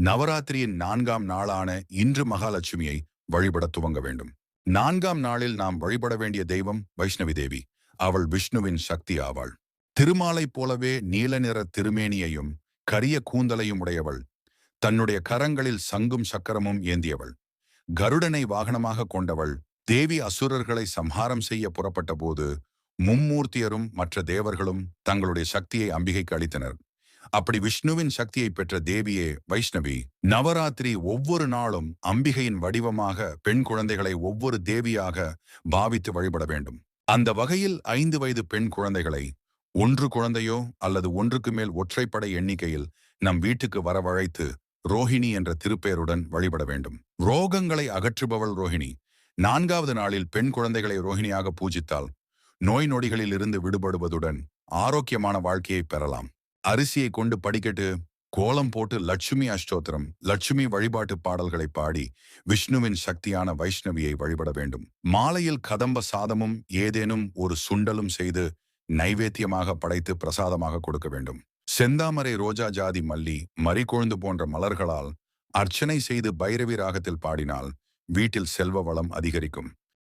நவராத்திரியின் நான்காம் நாளான இன்று மகாலட்சுமியை வழிபட துவங்க வேண்டும். நான்காம் நாளில் நாம் வழிபட வேண்டிய தெய்வம் வைஷ்ணவி தேவி. அவள் விஷ்ணுவின் சக்தி ஆவாள். திருமாலைப் போலவே நீல நிற திருமேனியையும் கரிய கூந்தலையும் உடையவள். தன்னுடைய கரங்களில் சங்கும் சக்கரமும் ஏந்தியவள். கருடனை வாகனமாக கொண்டவள். தேவி அசுரர்களை சம்ஹாரம் செய்ய புறப்பட்ட போது மும்மூர்த்தியரும் மற்ற தேவர்களும் தங்களுடைய சக்தியை அம்பிகைக்கு அளித்தனர். அப்படி விஷ்ணுவின் சக்தியை பெற்ற தேவியே வைஷ்ணவி நவராத்திரி ஒவ்வொரு நாளும் அம்பிகையின் வடிவமாக பெண் குழந்தைகளை ஒவ்வொரு தேவியாக பாவித்து வழிபட வேண்டும். அந்த வகையில் ஐந்து வயது பெண் குழந்தைகளை ஒன்று குழந்தையோ அல்லது ஒன்றுக்கு மேல் ஒற்றைப்படை எண்ணிக்கையில் நம் வீட்டுக்கு வரவழைத்து ரோஹிணி என்ற திருப்பெயருடன் வழிபட வேண்டும். ரோகங்களை அகற்றுபவள் ரோஹிணி. நான்காவது நாளில் பெண் குழந்தைகளை ரோஹிணியாக பூஜித்தால் நோய் நொடிகளில் இருந்து விடுபடுவதுடன் ஆரோக்கியமான வாழ்க்கையை பெறலாம். அரிசியை கொண்டு படிக்கட்டு கோலம் போட்டு லட்சுமி அஷ்டோத்திரம் லட்சுமி வழிபாட்டு பாடல்களை பாடி விஷ்ணுவின் சக்தியான வைஷ்ணவியை வழிபட வேண்டும். மாலையில் கதம்ப சாதமும் ஏதேனும் ஒரு சுண்டலும் செய்து நைவேத்தியமாக படைத்து பிரசாதமாக கொடுக்க வேண்டும். செந்தாமரை ரோஜா ஜாதி மல்லி மறிகொழுந்து போன்ற மலர்களால் அர்ச்சனை செய்து பைரவி ராகத்தில் பாடினால் வீட்டில் செல்வ வளம் அதிகரிக்கும்.